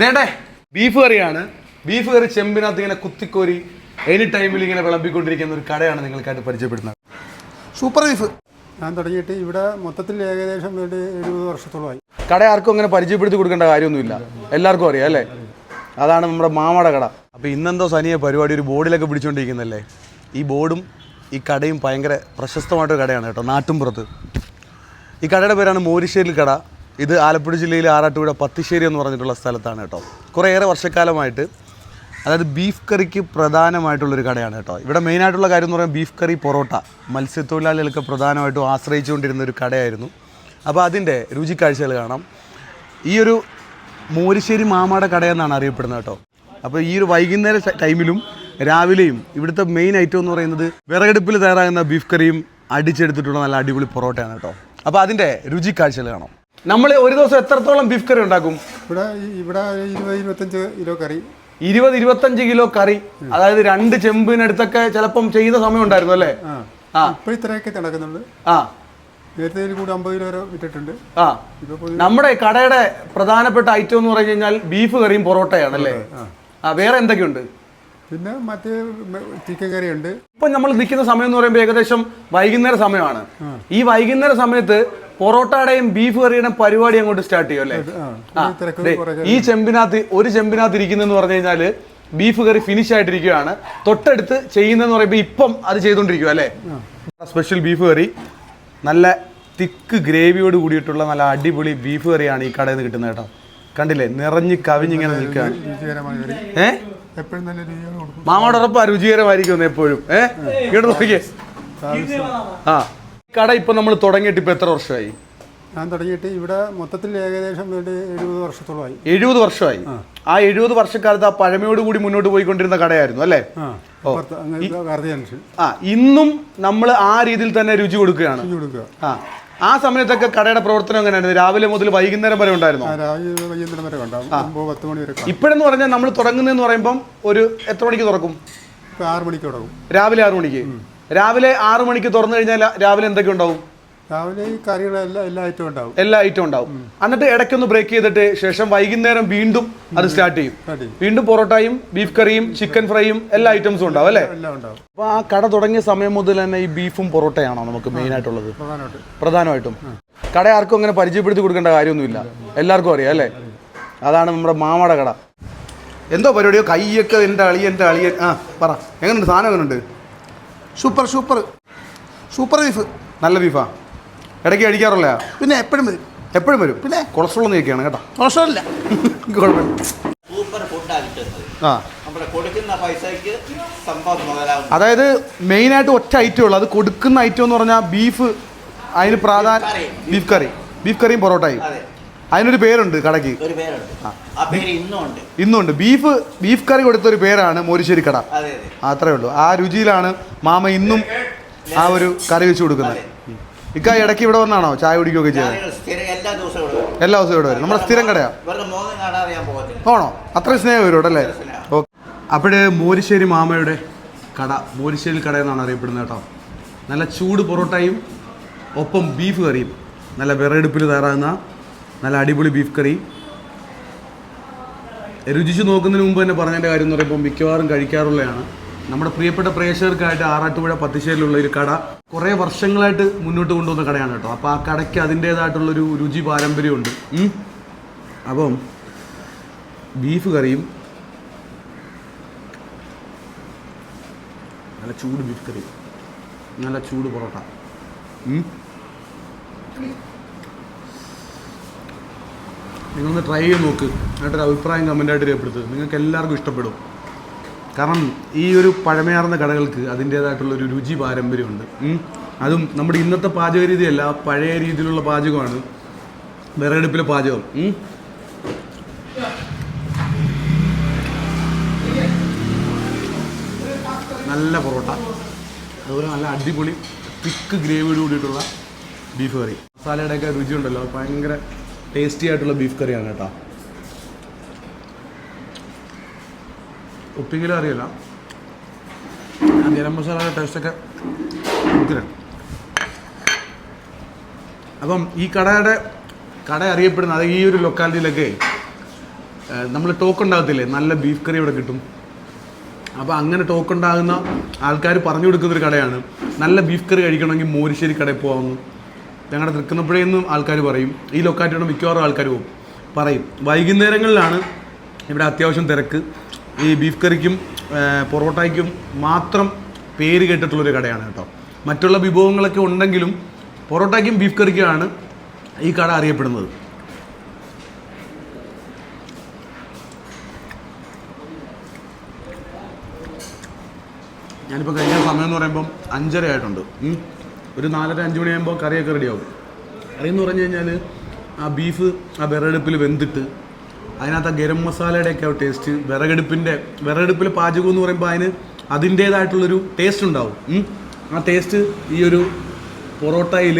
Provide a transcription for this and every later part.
ദേണ്ടേ beef കറിയാണ്. Beef കറി ചെമ്പിനകത്ത് ഇങ്ങനെ കുത്തിക്കോരി any ടൈമിൽ ഇങ്ങനെ വിളമ്പിക്കൊണ്ടിരിക്കുന്ന ഒരു കടയാണ് നിങ്ങൾക്കായിട്ട് പരിചയപ്പെടുന്നത്. Super beef. ഞാൻ തുടങ്ങിയിട്ട് ഇവിടെ മൊത്തത്തിൽ ഏകദേശം ഒരു എഴുപത് വർഷത്തോളമായി. കട ആർക്കും അങ്ങനെ പരിചയപ്പെടുത്തി കൊടുക്കേണ്ട കാര്യമൊന്നുമില്ല. എല്ലാവർക്കും അറിയാം അല്ലേ? അതാണ് നമ്മുടെ മാമട കട. അപ്പോൾ ഇന്നെന്തോ സനിയ പരിപാടി ഒരു ബോർഡിലൊക്കെ പിടിച്ചുകൊണ്ടിരിക്കുന്നല്ലേ ഈ ബോർഡും ഈ കടയും ഭയങ്കര പ്രശസ്തമായിട്ടൊരു കടയാണ് കേട്ടോ നാട്ടുംപുറത്ത്. ഈ കടയുടെ പേരാണ് മോരിശ്ശേരി കട. ഇത് ആലപ്പുഴ ജില്ലയിലെ ആറാട്ടുപുഴ പത്തിശ്ശേരി എന്ന് പറഞ്ഞിട്ടുള്ള സ്ഥലത്താണ് കേട്ടോ. കുറേയേറെ വർഷക്കാലമായിട്ട് അതായത് ബീഫ് കറിക്ക് പ്രധാനമായിട്ടുള്ളൊരു കടയാണ് കേട്ടോ. ഇവിടെ മെയിനായിട്ടുള്ള കാര്യം എന്ന് പറയുമ്പോൾ ബീഫ് കറി പൊറോട്ട മത്സ്യത്തൊഴിലാളികൾക്ക് പ്രധാനമായിട്ടും ആശ്രയിച്ചുകൊണ്ടിരുന്ന ഒരു കടയായിരുന്നു. അപ്പോൾ അതിന്റെ രുചിക്കാഴ്ചകൾ കാണാം. ഈ ഒരു മോരിശ്ശേരി മാമാടെ കടയെന്നാണ് അറിയപ്പെടുന്നത് കേട്ടോ. അപ്പോൾ ഈ ഒരു വൈകുന്നേര ടൈമിലും രാവിലെയും ഇവിടുത്തെ മെയിൻ ഐറ്റം എന്ന് പറയുന്നത് വിറകടുപ്പിൽ തയ്യാറാകുന്ന ബീഫ് കറിയും അടിച്ചെടുത്തിട്ടുള്ള നല്ല അടിപൊളി പൊറോട്ടയാണ് കേട്ടോ. അപ്പോൾ അതിന്റെ രുചിക്കാഴ്ചകൾ കാണാം. നമ്മൾ ഒരു ദിവസം എത്രത്തോളം ബീഫ് കറി ഉണ്ടാക്കും? ഇവിടെ ഇവിടെ ഇരുപത് ഇരുപത്തഞ്ച് കിലോ കറി. ഇരുപത് ഇരുപത്തഞ്ച് കിലോ കറി. അതായത് രണ്ട് ചെമ്പിനടുത്തൊക്കെ ചിലപ്പം ചെയ്യുന്ന സമയം ഉണ്ടായിരുന്നു അല്ലേ? ആ. ആ. ഇപ്പോൾ ഇത്രയൊക്കെ നടക്കുന്നുണ്ട് ആ. നേരത്തെ ഇതിൽ കൂടി അമ്പത് കിലോ വരെ വിറ്റിട്ടുണ്ട് ആ. നമ്മുടെ കടയുടെ പ്രധാനപ്പെട്ട ഐറ്റം എന്ന് പറഞ്ഞു കഴിഞ്ഞാൽ ബീഫ് കറിയും പൊറോട്ടയാണ് അല്ലേ ആ വേറെ എന്തൊക്കെയുണ്ട്? പിന്നെ മറ്റ് ചിക്കൻ കറി ഉണ്ട്. ഇപ്പൊ നമ്മൾ നിൽക്കുന്ന സമയം എന്ന് പറയുമ്പോൾ ഏകദേശം വൈകുന്നേര സമയമാണ്. ഈ വൈകുന്നേര സമയത്ത് പൊറോട്ടയുടെയും ബീഫ് കറിയുടെയും പരിപാടി അങ്ങോട്ട് സ്റ്റാർട്ട് ചെയ്യും അല്ലേ? ഈ ചെമ്പിനകത്ത് ഒരു ചെമ്പിനകത്ത് ഇരിക്കുന്നെന്ന് പറഞ്ഞു കഴിഞ്ഞാൽ ബീഫ് കറി ഫിനിഷ് ആയിട്ടിരിക്കുകയാണ്. തൊട്ടടുത്ത് ചെയ്യുന്നതെന്ന് പറയുമ്പോൾ ഇപ്പം അത് ചെയ്തുകൊണ്ടിരിക്കുക അല്ലേ? സ്പെഷ്യൽ ബീഫ് കറി നല്ല തിക്ക് ഗ്രേവിയോട് കൂടിയിട്ടുള്ള നല്ല അടിപൊളി ബീഫ് കറിയാണ് ഈ കടയിൽ നിന്ന് കിട്ടുന്നത് കേട്ടോ. കണ്ടില്ലേ? നിറഞ്ഞ് കവിഞ്ഞിങ്ങനെ നിൽക്കുകയാണ്. മാമോടൊപ്പം ഏ? രുചികരമായിരിക്കും എപ്പോഴും. ഏ? ഇങ്ങോട്ട് നോക്കിയേ. ആ. കട ഇപ്പൊ നമ്മൾ തുടങ്ങിയിട്ട് ഇപ്പൊ എത്ര വർഷമായി? ഞാൻ തുടങ്ങിയിട്ട് ഇവിടെ മൊത്തത്തിൽ ഏകദേശം ഒരു എഴുപത് വർഷത്തോളമായി. എഴുപത് വർഷമായി. ആ. എഴുപത് വർഷക്കാലത്ത് ആ പഴമയോട് കൂടി മുന്നോട്ട് പോയിക്കൊണ്ടിരുന്ന കടയായിരുന്നു അല്ലേ? ആ ഇന്നും നമ്മൾ ആ രീതിയിൽ തന്നെ രുചി കൊടുക്കുകയാണ്. ആ ആ സമയത്തൊക്കെ കടയുടെ പ്രവർത്തനം എങ്ങനെയായിരുന്നു? രാവിലെ മുതൽ വൈകുന്നേരം വരെ ഉണ്ടായിരുന്നു? വൈകുന്നേരം വരെ ഉണ്ടാവും. ഇപ്പോഴെന്ന് പറഞ്ഞാൽ നമ്മൾ തുടങ്ങുന്നതെന്ന് പറയുമ്പം ഒരു എത്ര മണിക്ക് തുറക്കും? ഇപ്പോൾ ആറ് മണിക്ക് തുടങ്ങും. രാവിലെ ആറു മണിക്ക്. രാവിലെ ആറു മണിക്ക് തുറന്നു കഴിഞ്ഞാൽ രാവിലെ എന്തൊക്കെ ഉണ്ടാവും? രാവിലെ ഈ കറികളെല്ലാം എല്ലാ ഐറ്റവും ഉണ്ടാവും. എല്ലാ ഐറ്റം ഉണ്ടാവും. എന്നിട്ട് ഇടയ്ക്കൊന്ന് ബ്രേക്ക് ചെയ്തിട്ട് ശേഷം വൈകുന്നേരം വീണ്ടും അത് സ്റ്റാർട്ട് ചെയ്യും. വീണ്ടും പൊറോട്ടയും ബീഫ് കറിയും ചിക്കൻ ഫ്രൈയും എല്ലാ ഐറ്റംസും ഉണ്ടാവും അല്ലേ? അപ്പൊ ആ കട തുടങ്ങിയ സമയം മുതൽ തന്നെ ഈ ബീഫും പൊറോട്ടയാണോ നമുക്ക് മെയിൻ ആയിട്ടുള്ളത് പ്രധാനമായിട്ട്. കട ആർക്കും അങ്ങനെ പരിചയപ്പെടുത്തി കൊടുക്കേണ്ട കാര്യമൊന്നുമില്ല. എല്ലാവർക്കും അറിയാം അല്ലേ? അതാണ് നമ്മുടെ മാമട കട. എന്തോ പരിപാടിയോ? കൈയൊക്കെ എന്റെ അളിയൻ എന്റെ അളിയൻ. ആ പറ. എങ്ങനെയുണ്ട് സാധനം എങ്ങനെയുണ്ട് സൂപ്പർ സൂപ്പർ. Super beef. നല്ല ബീഫാ. ഇടയ്ക്ക് അടിക്കാറുള്ള പിന്നെ എപ്പോഴും വരും. എപ്പോഴും വരും. പിന്നെ? കൊളസ്ട്രോൾ ഒന്നും ഒക്കെയാണ് കേട്ടോ. ഇല്ല കുഴപ്പമില്ല. ആ. അതായത് മെയിനായിട്ട് ഒറ്റ ഐറ്റം ഉള്ളു. അത് കൊടുക്കുന്ന ഐറ്റം എന്ന് പറഞ്ഞാൽ ബീഫ് അതിന് പ്രാധാന്യം ബീഫ് കറി. ബീഫ് കറിയും പൊറോട്ടയും. അതെ. അതിനൊരു പേരുണ്ട് കടയ്ക്ക്. ഒരു പേരുണ്ട്. ആ. പേര് ഇന്നും ഉണ്ട് ഇന്നുണ്ട്. ബീഫ് ബീഫ് കറി കൊടുത്ത ഒരു പേരാണ് മോരിശ്ശേരി കട. അതെ അതെ. അത്രേ ഉള്ളൂ. ആ രുചിയിലാണ് മാമ ഇന്നും ആ ഒരു കറി വെച്ച് കൊടുക്കുന്നത്. ഇക്ക ഇടയ്ക്ക് ഇവിടെ വന്നാണോ? ചായ കുടിക്കുകയൊക്കെ സ്ഥിരം എല്ലാ ദിവസവും ഇവിടെ വരും. എല്ലാ ദിവസവും ഇവിടെ വരും. നമ്മുടെ സ്ഥിരം കടയാ. ഇവരുടെ മോഹം കാണാതെ ഞാൻ പോകത്തില്ല. ആണോ? അത്രയും സ്നേഹം വരും ഇവിടെ അല്ലേ? ഓക്കെ. അപ്പോഴേ മോരിശ്ശേരി മാമയുടെ കട മോരിശ്ശേരി കട എന്നാണ് അറിയപ്പെടുന്നത് കേട്ടോ. നല്ല ചൂട് പൊറോട്ടയും ഒപ്പം ബീഫ് കറിയും. നല്ല വിറകടുപ്പിൽ തയ്യാറാകുന്ന നല്ല അടിപൊളി ബീഫ് കറി രുചിച്ച് നോക്കുന്നതിന് മുമ്പ് തന്നെ പറഞ്ഞതിന്റെ കാര്യം എന്ന് പറയുമ്പോൾ മിക്കവാറും കഴിക്കാറുള്ളതാണ് നമ്മുടെ പ്രിയപ്പെട്ട പ്രേക്ഷകർക്കായിട്ട് ആറാട്ടുപുഴ പത്തിശ്ശേരിയിലുള്ള ഒരു കട കുറേ വർഷങ്ങളായിട്ട് മുന്നോട്ട് കൊണ്ടുവന്ന കടയാണ് കേട്ടോ. അപ്പോൾ ആ കടയ്ക്ക് അതിന്റേതായിട്ടുള്ളൊരു രുചി പാരമ്പര്യമുണ്ട്. അപ്പം ബീഫ് കറിയും നല്ല ചൂട് ബീഫ് കറി നല്ല ചൂട് പൊറോട്ട. നിങ്ങളൊന്ന് ട്രൈ ചെയ്ത് നോക്ക്. എന്നിട്ടൊരു അഭിപ്രായം കമന്റായിട്ട് രേഖപ്പെടുത്തുക. നിങ്ങൾക്ക് എല്ലാവർക്കും ഇഷ്ടപ്പെടും. കാരണം ഈ ഒരു പഴമയാർന്ന കടകൾക്ക് അതിന്റേതായിട്ടുള്ളൊരു രുചി പാരമ്പര്യമുണ്ട്. അതും നമ്മുടെ ഇന്നത്തെ പാചക രീതിയല്ല പഴയ രീതിയിലുള്ള പാചകമാണ്. വിറകടുപ്പിലെ പാചകം. നല്ല പൊറോട്ട. അതുപോലെ നല്ല അടിപൊളി തിക്ക് ഗ്രേവിയോട് കൂടിയിട്ടുള്ള ബീഫ് കറി മസാലയുടെയൊക്കെ രുചിയുണ്ടല്ലോ. ഭയങ്കര ടേസ്റ്റി ആയിട്ടുള്ള ബീഫ് കറിയാണ് കേട്ടോ. ഉപ്പിങ്കിലും അറിയില്ല. ഗരം മസാല ടേസ്റ്റൊക്കെ അപ്പം ഈ കടയുടെ കട അറിയപ്പെടുന്ന അത് ഈ ഒരു ലൊക്കാലിറ്റിയിലൊക്കെ നമ്മൾ ടോക്ക് ഉണ്ടാകത്തില്ലേ? നല്ല ബീഫ് കറി ഇവിടെ കിട്ടും. അപ്പോൾ അങ്ങനെ ടോക്ക് ഉണ്ടാകുന്ന ആൾക്കാർ പറഞ്ഞു കൊടുക്കുന്ന ഒരു കടയാണ്. നല്ല ബീഫ് കറി കഴിക്കണമെങ്കിൽ മോരിശ്ശേരി കടയിൽ പോകാമെന്ന് ഞങ്ങളുടെ തൃക്കുന്നപ്പുഴയിൽ ആൾക്കാർ പറയും. ഈ ലൊക്കാറ്റിയുടെ മിക്കവാറും ആൾക്കാർ പോകും. പറയും. വൈകുന്നേരങ്ങളിലാണ് ഇവിടെ അത്യാവശ്യം തിരക്ക്. ഈ ബീഫ് കറിക്കും പൊറോട്ടയ്ക്കും മാത്രം പേര് കേട്ടിട്ടുള്ളൊരു കടയാണ് കേട്ടോ. മറ്റുള്ള വിഭവങ്ങളൊക്കെ ഉണ്ടെങ്കിലും പൊറോട്ടയ്ക്കും ബീഫ് കറിക്കുമാണ് ഈ കട അറിയപ്പെടുന്നത്. ഞാനിപ്പോൾ കഴിഞ്ഞ സമയം എന്ന് പറയുമ്പം അഞ്ചര ആയിട്ടുണ്ട്. ഒരു നാലര അഞ്ച് മണിയാകുമ്പോൾ കറിയൊക്കെ റെഡിയാവും എന്ന് പറഞ്ഞു കഴിഞ്ഞാൽ ആ ബീഫ് ആ വിറകടുപ്പിൽ വെന്തിട്ട് അതിനകത്ത് ആ ഗരം മസാലയുടെയൊക്കെ ടേസ്റ്റ് വിറകടുപ്പിന്റെ വിറകടുപ്പിൽ പാചകം എന്ന് പറയുമ്പോൾ അതിന് അതിന്റേതായിട്ടുള്ളൊരു ടേസ്റ്റ് ഉണ്ടാവും. ആ ടേസ്റ്റ് ഈ ഒരു പൊറോട്ടയിൽ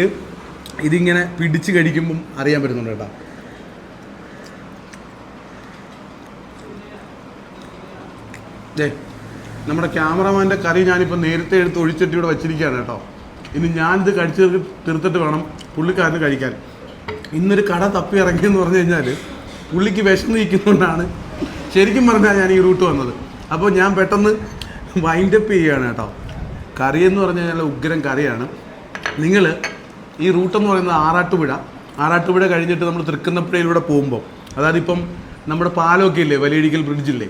ഇതിങ്ങനെ പിടിച്ച് കഴിക്കുമ്പം അറിയാൻ പറ്റുന്നുണ്ട് കേട്ടോ. ദേ നമ്മുടെ ക്യാമറമാന്റെ കറി ഞാനിപ്പോൾ നേരത്തെ എടുത്ത് ഒഴിച്ചിട്ട് ഇവിടെ വെച്ചിരിക്കുകയാണ് കേട്ടോ. ഇനി ഞാനിത് കഴിച്ച് തീർ- തീർത്തിട്ട് വേണം പുള്ളിക്കാരന് കഴിക്കാൻ. ഇന്നൊരു കട തപ്പി ഇറങ്ങിയെന്ന് പറഞ്ഞു കഴിഞ്ഞാൽ പുള്ളിക്ക് വിശന്ന് നിൽക്കുന്നതുകൊണ്ടാണ് ശരിക്കും പറഞ്ഞാൽ ഞാൻ ഈ റൂട്ട് വന്നത്. അപ്പോൾ ഞാൻ പെട്ടെന്ന് വൈൻഡപ്പ് ചെയ്യുകയാണ് കേട്ടോ. കറി എന്ന് പറഞ്ഞു കഴിഞ്ഞാൽ ഉഗ്രം കറിയാണ്. നിങ്ങൾ ഈ റൂട്ടെന്ന് പറയുന്നത് ആറാട്ടുപുഴ. ആറാട്ടുപുഴ കഴിഞ്ഞിട്ട് നമ്മൾ തൃക്കുന്നപ്പുഴയിലൂടെ പോകുമ്പോൾ അതായത് ഇപ്പം നമ്മുടെ പാലമൊക്കെ ഇല്ലേ വലിയടിക്കൽ ബ്രിഡ്ജില്ലേ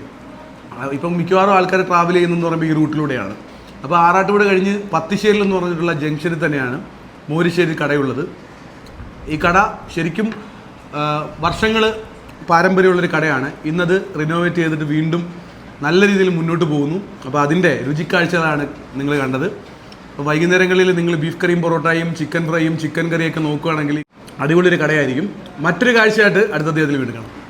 ഇപ്പം മിക്കവാറും ആൾക്കാർ ട്രാവൽ ചെയ്യുന്നതെന്ന് പറയുമ്പോൾ ഈ റൂട്ടിലൂടെയാണ് അപ്പോൾ ആറാട്ടുപുഴ കഴിഞ്ഞ് പത്തിശ്ശേരിൽ എന്ന് പറഞ്ഞിട്ടുള്ള ജംഗ്ഷനിൽ തന്നെയാണ് മോരിശ്ശേരി കടയുള്ളത്. ഈ കട ശരിക്കും വർഷങ്ങൾ പാരമ്പര്യമുള്ളൊരു കടയാണ്. ഇന്നത് റിനോവേറ്റ് ചെയ്തിട്ട് വീണ്ടും നല്ല രീതിയിൽ മുന്നോട്ട് പോകുന്നു. അപ്പോൾ അതിന്റെ രുചിക്കാഴ്ചകളാണ് നിങ്ങൾ കണ്ടത്. അപ്പോൾ വൈകുന്നേരങ്ങളിൽ നിങ്ങൾ ബീഫ് കറിയും പൊറോട്ടയും ചിക്കൻ ഫ്രൈയും ചിക്കൻ കറിയൊക്കെ നോക്കുകയാണെങ്കിൽ അടിപൊളി ഒരു കടയായിരിക്കും. മറ്റൊരു കാഴ്ചയായിട്ട് അടുത്ത അദ്ദേഹത്തിൽ വീണ്ടും കാണാം.